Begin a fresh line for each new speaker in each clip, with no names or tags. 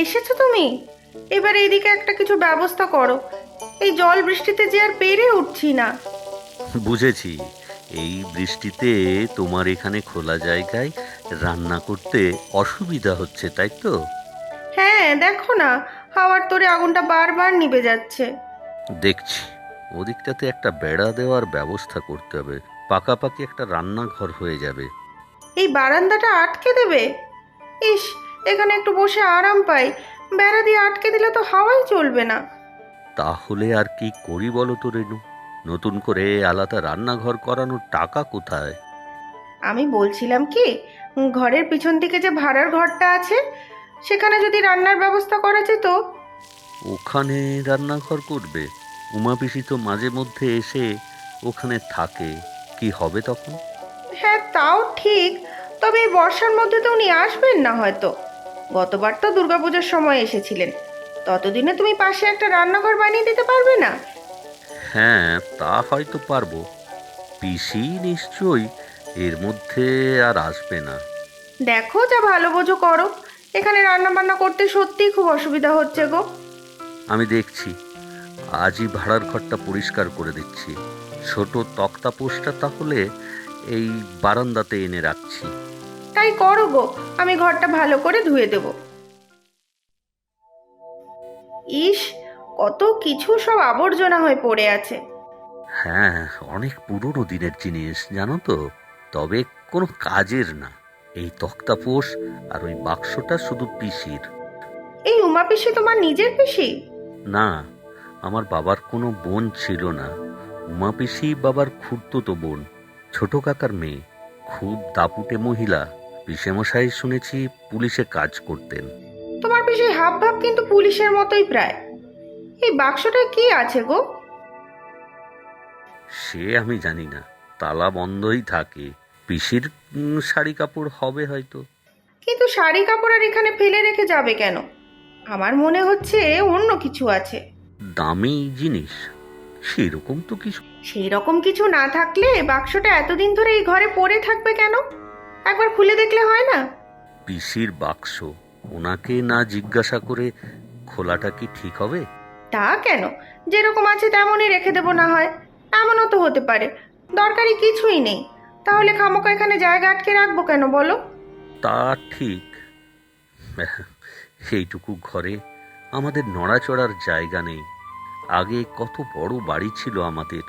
এসেছ তুমি? এবার এইদিকে একটা কিছু ব্যবস্থা করো। এই জল বৃষ্টিতে যে আর পেরে উঠছি না।
বুঝেছি। এই বৃষ্টিতে তোমার এখানে খোলা জায়গায় রান্না করতে অসুবিধা হচ্ছে তাই তো?
হ্যাঁ দেখো না হাওয়ার তোরে আগুনটা বারবার নিভে যাচ্ছে।
দেখছি। ওদিকটাতে একটা বেড়া দেওয়ার ব্যবস্থা করতে হবে। পাকাপাকি একটা রান্নাঘর হয়ে যাবে।
এই বারান্দাটা আটকে দেবে? ইস এখানে একটু বসে আরাম পাই। বেড়া দিয়ে আটকে দিলে তো হাওয়াই চলবে না।
তাহলে আর কি করি বলো তো রেনু? নতুন করে আলাদা রান্নাঘর করানোর টাকা কোথায়?
আমি বলছিলাম কি ঘরের পিছন দিকে যে ভাড়ার ঘরটা আছে সেখানে যদি রান্নার ব্যবস্থা করা যেত।
ওখানে রান্নাঘর করবে। উমা পিসি তো মাঝে মধ্যে এসে ওখানে থাকে। কি হবে তখন?
হ্যাঁ তাও ঠিক। তবে এই বর্ষার মধ্যে তো উনি আসবেন না হয়তো। গতবার তো দুর্গাপূজার সময় এসেছিলেন। ততদিনে তুমি পাশে একটা রান্নাঘর বানিয়ে দিতে পারবে না?
হ্যাঁ তা হয়তো পারব। পিসি নিশ্চয়ই এর মধ্যে আর আসবে না।
দেখো যা ভালো বোঝো করো। এখানে রান্না বান্না করতে সত্যিই খুব অসুবিধা হচ্ছে গো।
আমি দেখছি। আজই ভাড়ার ঘরটা পরিষ্কার করে দিচ্ছি। ছোট তক্তা পোস্টটা তাহলে এই বারান্দাতে এনে রাখছি।
তাই করো গো আমি ঘরটা ভালো করে ধুয়ে দেব। ইস কত কিছু সব আবর্জনা হয়ে পড়ে আছে।
হ্যাঁ অনেক পুরনো দিনের জিনিস জানো তো? তবে কোনো কাজের না। এই তক্তাপোষ আর ওই বাক্সটা শুধু পিসির।
এই উমা পিসি তোমার নিজের পিসি?
না আমার বাবার কোনো বোন ছিল না। উমা পিসি বাবার খুঁড়তো তো বোন ছোট কাকার মেয়ে খুব দাপুটে মহিলা। পিসেমশাই শুনেছি পুলিশে কাজ করতেন।
তোমার পিসি হাব ভাব কিন্তু পুলিশের মতোই প্রায়। এই বাক্সটায় কি আছে গো?
সে আমি জানি না। তালা বন্ধই থাকে। পিসির উম, শাড়ি কাপড় হবে হয়তো।
কিন্তু শাড়ি কাপড় আর এখানে ফেলে রেখে যাবে কেন? আমার মনে হচ্ছে অন্য কিছু আছে।
দামি জিনিস। সেরকম তো কিছু
সেই রকম কিছু না থাকলে বাক্সটা এতদিন ধরে এই ঘরে পড়ে থাকবে কেন? একবার খুলে দেখলে হয় না?
পিসির বাক্স। ওনাকে না জিজ্ঞাসা করে খোলাটা কি ঠিক হবে?
তা কেন? যেরকম আছে তেমনই রেখে দেবো না হয়। এমনও তো হতে পারে। দরকারি কিছুই নেই। তাহলে খামোকা এখানে জায়গা আটকে রাখব কেন বলো?
তা ঠিক। সেইটুকু ঘরে আমাদের নড়াচড়ার জায়গা নেই। আগে কত বড় বাড়ি ছিল আমাদের।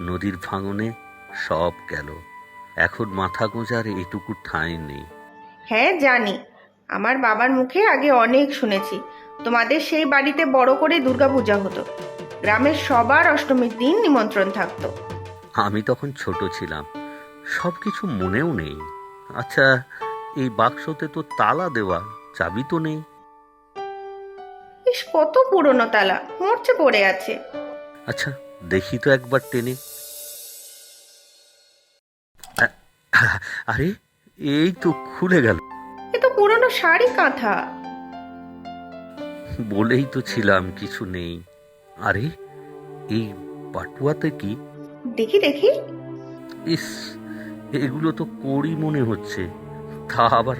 নদীর ভাঙনে সব গেল। এখন মাথা গোঁজার এইটুকু ঠাঁই নেই।
হ্যাঁ জানি। আমার বাবার মুখে আগে অনেক শুনেছি। তোমাদের সেই বাড়িতে বড় করে দুর্গাপূজা হতো। গ্রামের সবার অষ্টমীর দিন নিমন্ত্রণ থাকতো।
আমি তখন ছোট ছিলাম। সব কিছু মনেও নেই। আচ্ছা এই বাক্সতে তো তালা দেওয়া চাবি তো নেই।
ইস কত পুরনো তালা। মরচে পড়ে আছে।
আচ্ছা দেখি তো একবার টেনে। আরে এই তো খুলে গেল।
এ তো পুরনো শাড়ি কাঁথা।
বলেই তো ছিলাম কিছু নেই। আরে এই পাটুয়াতে কি?
দেখি দেখি।
ইস এগুলো তো কড়ি মনে হচ্ছে। তা আবার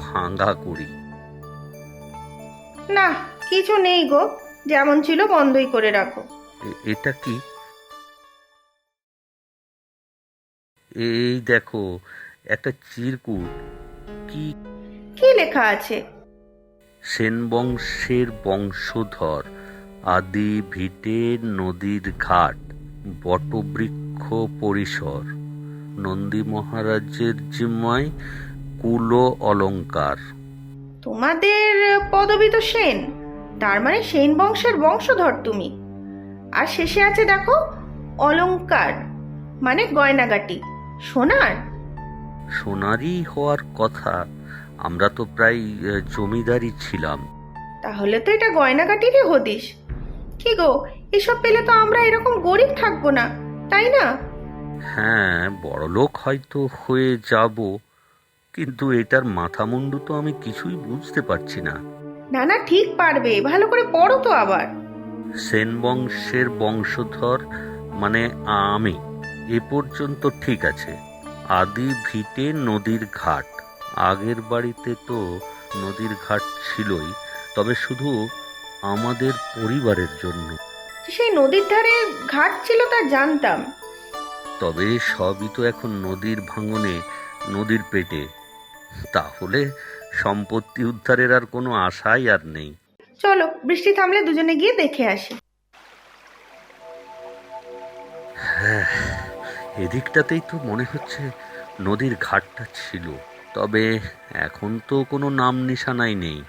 ভাঙা করি।
না কিছু নেই গো। যেমন ছিল বন্ধই করে রাখো।
এটা কি? এই দেখো একটা চিরকুট। কি?
কি লেখা আছে?
সেন বংশের বংশধর আদি ভিটে নদীর ঘাট বটবৃক্ষ পরিসর। নন্দী মহারাজের জিম্মায় কুল অলঙ্কার।
তোমাদের পদবী তো সেন তার মানে সেন বংশের বংশধর তুমি। আর শেষে আছে দেখো অলংকার মানে গয়নাগাটি। সোনার?
সোনারই হওয়ার কথা আমরা তো প্রায় জমিদারি ছিলাম।
তাহলে তো এটা গয়নাগাটিরই হদিস কি গো এসব পেলে তো আমরা এরকম গরিব থাকব না তাই না?
হ্যাঁ বড়লোক হয়তো হয়ে যাব কিন্তু এটার মাথা মুন্ডু তো আমি কিছুই বুঝতে পারছি না।
না না ঠিক পারবে ভালো করে পড়ো তো আবার।
সেন বংশের বংশধর মানে আমি। এ পর্যন্ত ঠিক আছে। আদি ভিটে নদীর ঘাট। আগের বাড়িতে তো নদীর ঘাট ছিলই তবে শুধু আমাদের পরিবারের জন্য।
সেই নদীর ধারে ঘাট ছিল তা জানতাম।
তবে সবই তো এখন নদীর ভাঙনে নদীর পেটে। তাহলে সম্পত্তি উদ্ধারের আর কোনো আশাই আর নেই।
চলো বৃষ্টি থামলে দুজনে গিয়ে দেখে আসি।
হ্যাঁ। এদিকটাতেই তো মনে হচ্ছে নদীর ঘাটটা ছিল তবে এখন তো কোনো নাম নিশানাই নেই।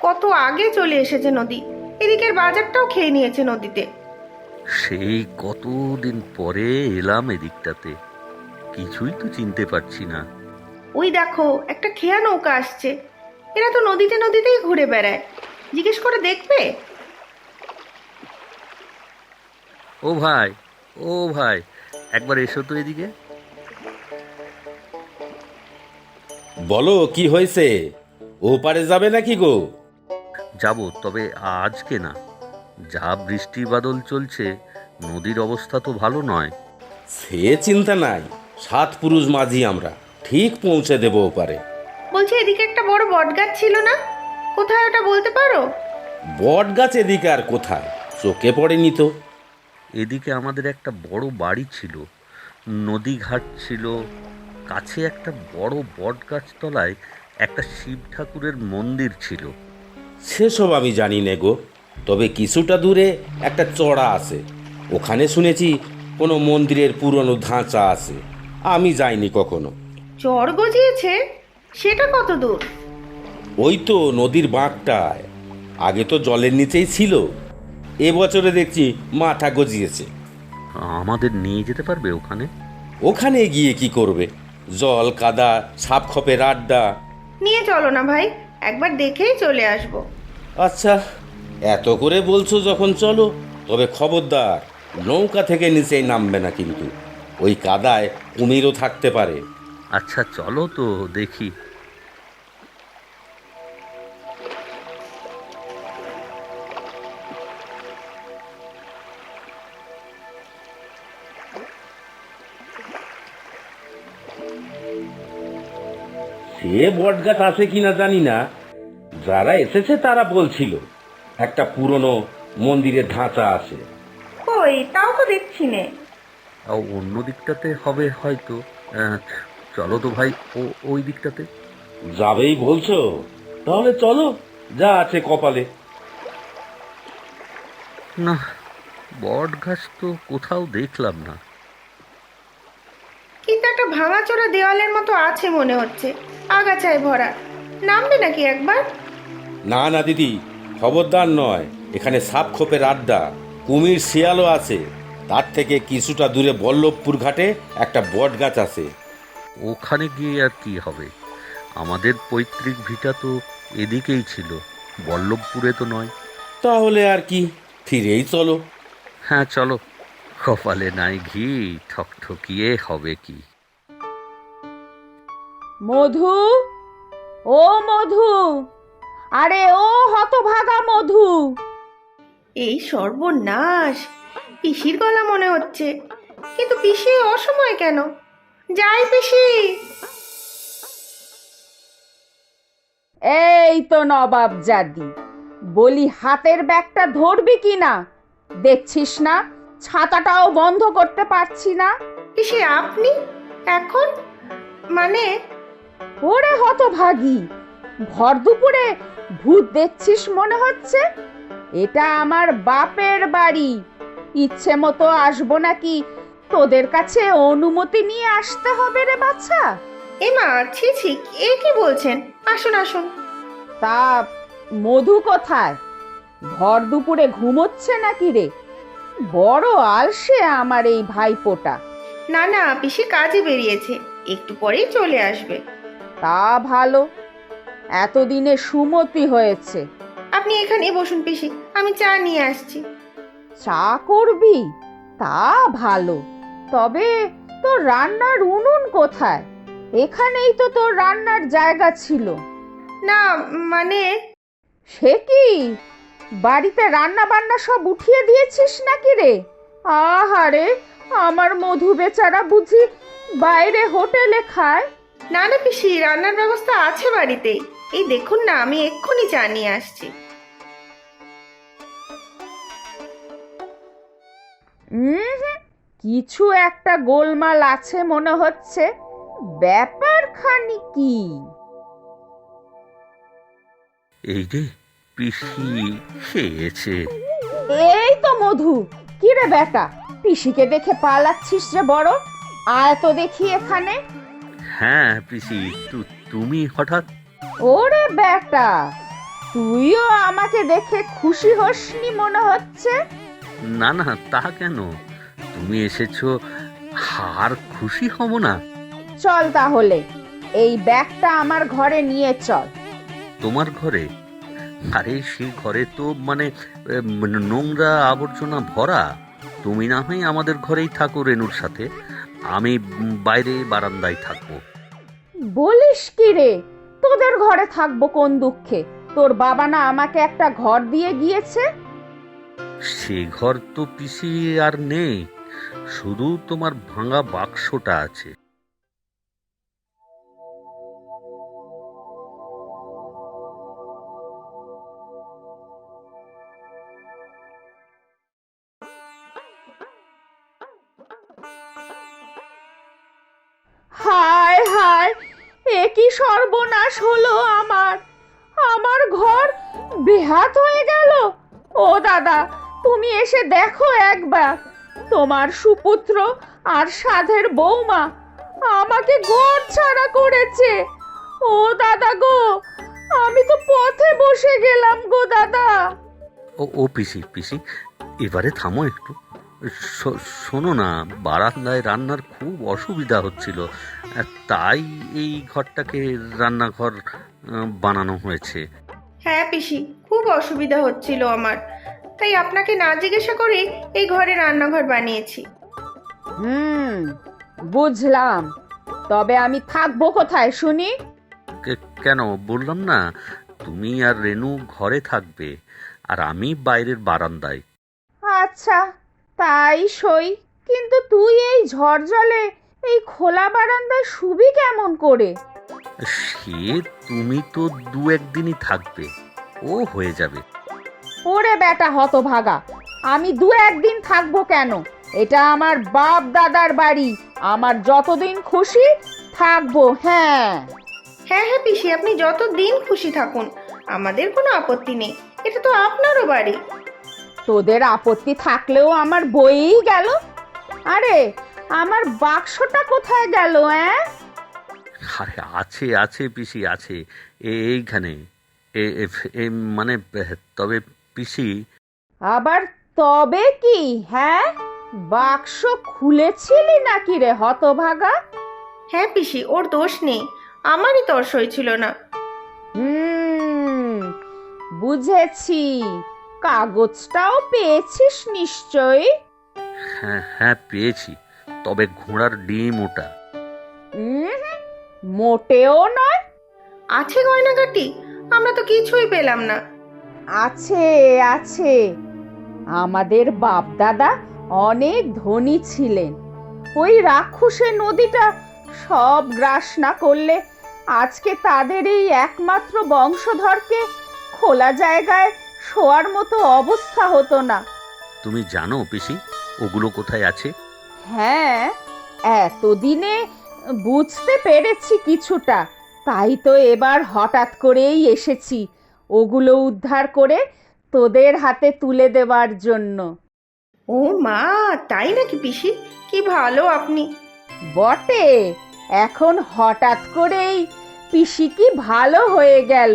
কত আগে চলে এসেছে নদী এদিকের বাজারটাও খেয়ে নিয়েছে নদীতে।
সেই কতদিন পরে এলাম এদিকটাতে কিছুই তো চিনতে পারছি না।
ওই দেখো একটা খেয়া নৌকা আসছে এরা তো নদীতে নদীতেই ঘুরে বেড়ায়। জিজ্ঞেস করে দেখবে?
ও ভাই ও ভাই একবার এসো তো এদিকে।
বলো কি হয়েছে? ও পারে যাবে নাকি গো?
যাব তবে আজকে না। যা বৃষ্টি বাদল চলছে নদীর অবস্থা তো ভালো নয়।
সে চিন্তা নাই সাত পুরুষ মাঝি আমরা ঠিক পৌঁছে দেবো ওপারে
বলছি এদিকে একটা বড় বট গাছ ছিল না? কোথায় ওটা বলতে পারো?
বট গাছ এদিকে আর কোথায়? চোখে পড়েনি তো।
এদিকে আমাদের একটা বড় বাড়ি ছিল। নদী ঘাট ছিল। কাছে একটা বড় বট গাছতলায় একটা শিব ঠাকুরের মন্দির ছিল।
সেসব আমি জানি নে গো তবে কিছুটা দূরে একটা চড়া আছে। ওখানে শুনেছি কোনো মন্দিরের পুরনো ধাঁচা আছে। আমি যাইনি কখনো।
চর গজিয়েছে? সেটা কত দূর?
ওই তো নদীর বাঁকটায়। আগে তো জলের নিচেই ছিল। এবছরে দেখছি মাথা গজিয়েছে।
আমাদের নিয়ে যেতে পারবে ওখানে?
ওখানে গিয়ে কি করবে? জল কাদা সাপ খপের আড্ডা।
নিয়ে চলো না ভাই একবার দেখেই চলে আসব।
আচ্ছা এত করে বলছো যখন চলো তবে খবরদার নৌকা থেকে নিচেই নামবে না কিন্তু। ওই কাদায় কুমিরও থাকতে পারে।
আচ্ছা চলো তো দেখি।
সে বটগাছ আছে কিনা জানি না। যারা এসেছে তারা বলছিল একটা পুরনো মন্দিরের ধাঁচা আছে।
কই তাও তো দেখছি নে।
আর অন্য দিকটাতে হবে হয়তো। আহ, চলো তো ভাই ও ওই দিকটাতে।
যাবেই বলছো? তাহলে চলো যা আছে কপালে।
না বট গাছ তো কোথাও দেখলাম না।
কিন্তু একটা ভাঙাচোরা দেওয়ালের মতো আছে মনে হচ্ছে। আগাছায় ভরা। নামবে নাকি একবার?
না না দিদি খবরদার নয়। এখানে সাপ খোপের আড্ডা কুমির শিয়ালও আছে। তার থেকে কিছুটা দূরে বল্লভপুর ঘাটে একটা বট গাছ আছে।
ওখানে গিয়ে আর কি হবে? আমাদের পৈতৃক ভিটা তো এদিকেই ছিল বল্লভপুরে তো নয়।
তাহলে আর কি ফিরেই চলো।
হ্যাঁ চলো। কপালে নাই ঘি ঠকঠকিয়ে হবে কি?
মধু? ও মধু! আরে ও হতভাগা মধু!
এই সর্বনাশ! পিসির গলা মনে হচ্ছে। কিন্তু পিসি অসময় কেন? যাই পিসি!
এই তো নবাব জাদি বলি হাতের ব্যাগটা ধরবি কি না? দেখছিস না? ছাতাটাও বন্ধ করতে পারছি না?
পিসি আপনি? এখন? মানে
ওরে হতভাগী। ভর দুপুরে ভূত দেখছিস মনে হচ্ছে? এটা আমার বাপের বাড়ি। ইচ্ছে মতো আসব নাকি? তোদের কাছে অনুমতি নিয়ে আসতে হবে রে বাচ্চা
এমা ছি ছি এ কি বলছেন? আসুন আসুন।
তা মধু কোথায়? ভর দুপুরে ঘুমোচ্ছে নাকি রে? বড় আলসে আমার এই ভাইপোটা।
না না পিসি কাজে বেরিয়েছে। একটু পরেই চলে আসবে।
তা ভালো। এতদিনে সুমতি হয়েছে।
আপনি এখানে বসুন পিসি আমি চা নিয়ে আসছি।
চা করবি? তা ভালো। তবে তোর রান্নার উনুন কোথায়? এখানেই তো তোর রান্নার জায়গা ছিল।
না মানে?
সে কি? বাড়িতে রান্না বান্না সব উঠিয়ে দিয়েছিস নাকি রে? আহারে আমার মধু বেচারা বুঝি বাইরে হোটেলে খায়।
না না পিসি রান্নার ব্যবস্থা আছে বাড়িতে। এই দেখুন না আমি এক্ষুনি চা নিয়ে আসছি।
কিছু একটা গোলমাল আছে মনে হচ্ছে। ব্যাপারখানি কি?
এই যে পিসি খেয়েছে।
এই তো মধু কি রে বেটা? পিসিকে দেখে পালাচ্ছিস রে বড়? আয় তো দেখি এখানে।
হ্যাঁ পিসি তু- তুমি হঠাৎ?
ওরে বেটা তুইও আমাকে দেখে খুশি হসনি মনে হচ্ছে?
না না তা কেন? তুমি এসেছ আর খুশি হব না।
চল তাহলে এই ব্যাগটা আমার ঘরে নিয়ে চল।
তোমার ঘরে? আরে সেই ঘরে তো মানে মানে নোংরা আবর্জনা ভরা। তুমি না হয় আমাদের ঘরেই থাকো রেনুর সাথে। আমি বাইরে বারান্দায় থাকব।
বলিস কি রে? তোদের ঘরে থাকব কোন দুঃখে? তোর বাবা না আমাকে একটা ঘর দিয়ে গিয়েছে?
সে ঘর তো পিসি আর নেই শুধু তোমার ভাঙা বাক্সটা আছে।
কি সর্বনাশ হলো আমার? আমার ঘর বেহাত হয়ে গেল। ও দাদা, তুমি এসে দেখো একবার। তোমার সুপুত্র আর সাধের বৌমা আমাকে ঘর ছাড়া করেছে। ও দাদা গো, আমি তো পথে বসে গেলাম গো দাদা।
ও ও পিসি পিসি, এবারে থামো একটু। শোনো না বারান্দায় রান্নার খুব অসুবিধা হচ্ছিল তাই এই ঘরটাকে রান্নাঘর বানানো হয়েছে।
হ্যাঁ পিসি খুব অসুবিধা হচ্ছিল আমার। তাই আপনাকে না জিজ্ঞাসা করে এই ঘরে রান্নাঘর বানিয়েছি।
হুম বুঝলাম। তবে আমি থাকব কোথায় শুনি?
কেন? বললাম না তুমি আর রেনু ঘরে থাকবে আর আমি বাইরের বারান্দায়।
আচ্ছা তাই সই কিন্তু তুই এই ঝড় জলে এই খোলা বারান্দায় শুবি কেমন করে?
সে তুমি তো দু একদিনই থাকবে ও হয়ে যাবে।
ওরে বেটা হতভাগা আমি দু একদিন থাকব কেন? এটা আমার বাপ দাদার বাড়ি আমার যতদিন খুশি থাকব হ্যাঁ।
হ্যাঁ হ্যাঁ পিসি আপনি যতদিন খুশি থাকুন আমাদের কোনো আপত্তি নেই এটা তো আপনারও বাড়ি।
তোদের আপত্তি থাকলেও আমার বইই গেল। আরে আমার বাক্সটা কোথায় গেল হ্যাঁ
আরে আছে আছে পিসি আছে। এ- এইখানে। এ- এ- এ মানে তবে পিসি।
আবার তবে কি হ্যাঁ? বাক্স খুলেছিলি নাকি রে হতভাগা?
হ্যাঁ পিসি ওর দোষ নেই। আমারই তর্স ছিল না।
হুম বুঝেছি। কাগজটাও পেয়েছিস নিশ্চয়ই?
হ্যাঁ হ্যাঁ পেয়েছি। তবে ঘোড়ার ডিম ওটা।
মোটেও নয়।
আছে গয়নাগাটি আমরা তো কিছুই পেলাম না।
আছে আছে। আমাদের বাপ দাদা অনেক ধনী ছিলেন। ওই রাক্ষসের নদীটা সব গ্রাস না করলে আজকে তাদের এই একমাত্র বংশধরকে খোলা জায়গায় শোয়ার মতো অবস্থা হতো না।
তুমি জানো পিসি ওগুলো কোথায় আছে?
হ্যাঁ এতদিনে বুঝতে পেরেছি কিছুটা। তাই তো এবার হঠাৎ করেই এসেছি ওগুলো উদ্ধার করে তোদের হাতে তুলে দেওয়ার জন্য।
ও মা তাই নাকি পিসি? কি ভালো আপনি।
বটে এখন হঠাৎ করেই পিসি কি ভালো হয়ে গেল।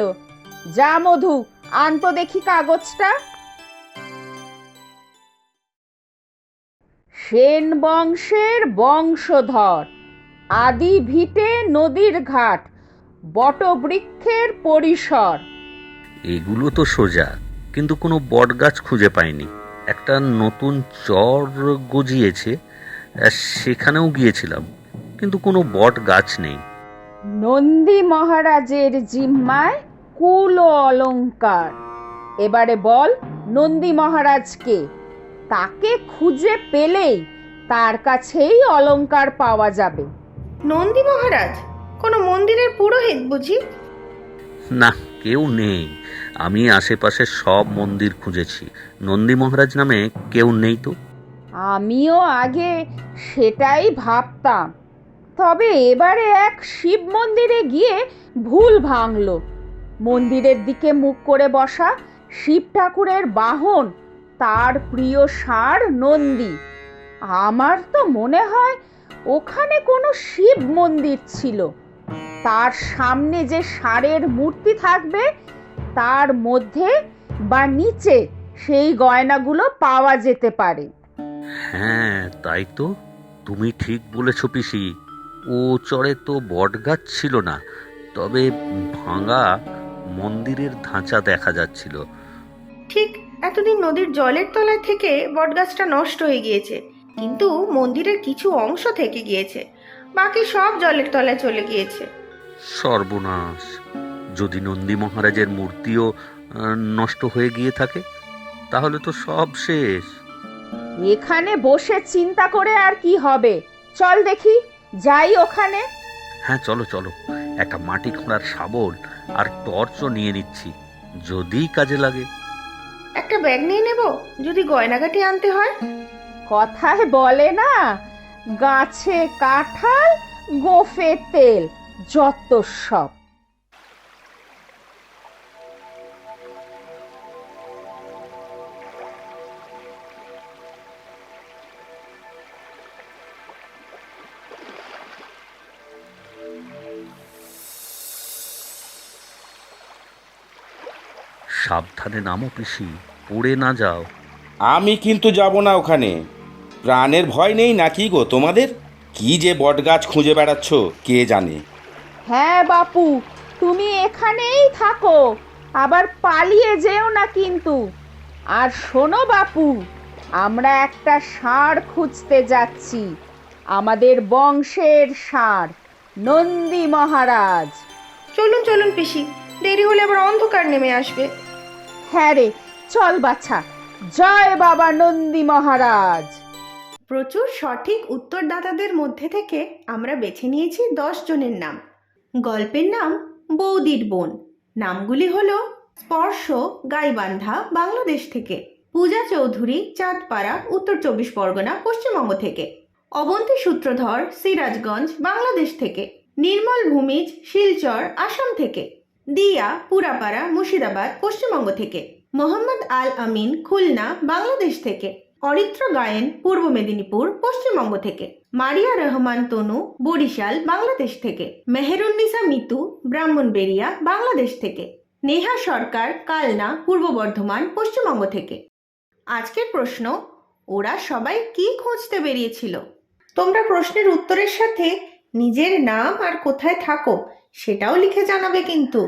যা মধু আনতো দেখি কাগজটা। সেন বংশের বংশধর আদি ভিটে নদীর ঘাট বটবৃক্ষের পরিসর।
এগুলো তো সোজা কিন্তু কোনো বট গাছ খুঁজে পাইনি। একটা নতুন চর গজিয়েছে সেখানেও গিয়েছিলাম কিন্তু কোনো বট গাছ নেই।
নন্দী মহারাজের জিম্মায় কুল ও অলঙ্কার। এবারে বল নন্দী মহারাজকে। তাকে খুঁজে পেলেই তার কাছেই অলঙ্কার পাওয়া যাবে।
নন্দী মহারাজ কোনো মন্দিরের পুরোহিত বুঝি?
না কেউ নেই। আমি আশেপাশে সব মন্দির খুঁজেছি। নন্দী মহারাজ নামে কেউ নেই তো?
আমিও আগে সেটাই ভাবতাম। তবে এবারে এক শিব মন্দিরে গিয়ে ভুল ভাঙলো। মন্দিরের দিকে মুখ করে বসা শিব ঠাকুরের বাহন, তার প্রিয় ষাঁড় নন্দী। আমার তো মনে হয় ওখানে কোনো শিব মন্দির ছিল। তার সামনে যে ষাঁড়ের মূর্তি থাকবে, তার মধ্যে বা নিচে সেই গয়নাগুলো পাওয়া যেতে পারে।
হ্যাঁ তাই তো। তুমি ঠিক বলেছ পিসি। ও চরে তো বটগাছ ছিল না, তবে ভাঙা মন্দিরের ধাঁচা দেখা যাচ্ছিল।
ঠিক এতদিন নদীর জলের তলায় থেকে বটগাছটা নষ্ট হয়ে গিয়েছে কিন্তু মন্দিরের কিছু অংশ থেকে গিয়েছে বাকি সব জলের তলায় চলে গিয়েছে।
সর্বনাশ। যদি নন্দী মহারাজের মূর্তিও নষ্ট হয়ে গিয়ে থাকে তাহলে তো সব শেষ।
এখানে বসে চিন্তা করে আর কি হবে? চল দেখি যাই ওখানে।
হ্যাঁ চলো চলো। একটা মাটি খোঁড়ার শাবল আর টর্চও নিয়ে নিচ্ছি যদি কাজে লাগে।
একটা ব্যাগ নিয়ে নেব যদি গয়নাগাটি আনতে হয়?
কথায় বলে না। গাছে কাঁঠাল গোফে তেল যত সব।
সাবধানে নামো পিসি পড়ে না যাও।
আমি কিন্তু যাব না ওখানে। প্রাণের ভয় নেই নাকি গো তোমাদের? কি যে বটগাছ খুঁজে বেড়াচ্ছ কে জানে?
হ্যাঁ বাপু তুমি এখানেই থাকো। আবার পালিয়ে যেও না কিন্তু। আর শোনো বাপু আমরা একটা ষাঁড় খুঁজতে যাচ্ছি। আমাদের বংশের ষাঁড় নন্দী মহারাজ।
চলুন চলুন পিসি দেরি হলে আবার অন্ধকার নেমে আসবে।
হ্যাঁ রে, চল বাছা। জয় বাবা নন্দী মহারাজ।
প্রচুর সঠিক উত্তরদাতাদের মধ্যে থেকে আমরা বেছে নিয়েছি দশ জনের নাম। গল্পের নাম বৌদির বোন। নামগুলি হলো স্পর্শ, গাইবান্ধা, বাংলাদেশ থেকে, পূজা চৌধুরী, চাঁদপাড়া, উত্তর চব্বিশ পরগনা, পশ্চিমবঙ্গ থেকে, অবন্তী সূত্রধর, সিরাজগঞ্জ, বাংলাদেশ থেকে, নির্মল ভূমিজ, শিলচর, আসাম থেকে। দিয়া, পুরাপাড়া, মুর্শিদাবাদ, পশ্চিমবঙ্গ থেকে। মোহাম্মদ আল আমিন, খুলনা, বাংলাদেশ থেকে। অরিত্র গায়েন, পূর্ব মেদিনীপুর, পশ্চিমবঙ্গ থেকে। মারিয়া রহমান তনু, বরিশাল, বাংলাদেশ থেকে। মেহেরুন্নিসা মিতু, ব্রাহ্মণবেড়িয়া, বাংলাদেশ থেকে। নেহা সরকার, কালনা, পূর্ব বর্ধমান, পশ্চিমবঙ্গ থেকে। আজকের প্রশ্ন, ওরা সবাই কি খুঁজতে বেরিয়েছিল? তোমরা প্রশ্নের উত্তরের সাথে নিজের নাম আর কোথায় থাকো সেটাও লিখে জানাবে কিন্তু।